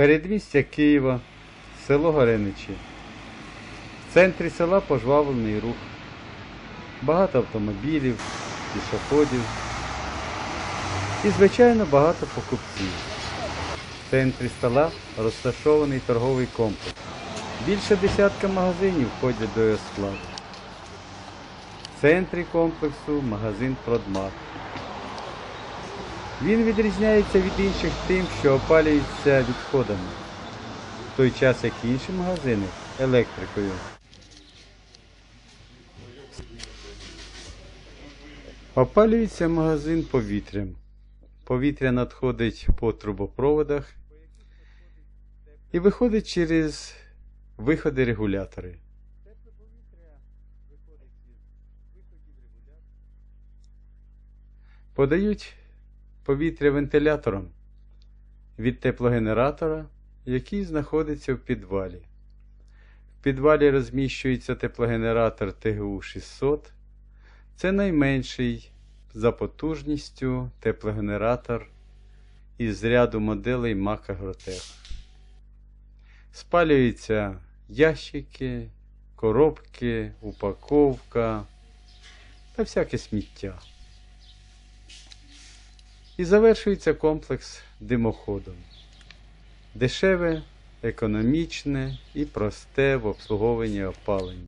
Передмістя Києва, село Гореничі. В центрі села пожвавлений рух. Багато автомобілів, пішоходів і, звичайно, багато покупців. В центрі села розташований торговий комплекс. Більше десятка магазинів входять до його складу. В центрі комплексу магазин Продмат. Він відрізняється від інших тим, що опалюється відходами, в той час як інші магазини електрикою. Опалюється магазин повітрям. Повітря надходить по трубопроводах і виходить через виходи регулятори. Подають повітря вентилятором від теплогенератора, який знаходиться в підвалі. В підвалі розміщується теплогенератор ТГУ 600. Це найменший за потужністю теплогенератор із ряду моделей Mac Agrotech. Спалюються ящики, коробки, упаковка та всяке сміття. І завершується комплекс димоходом. Дешеве, економічне і просте в обслуговуванні опалення.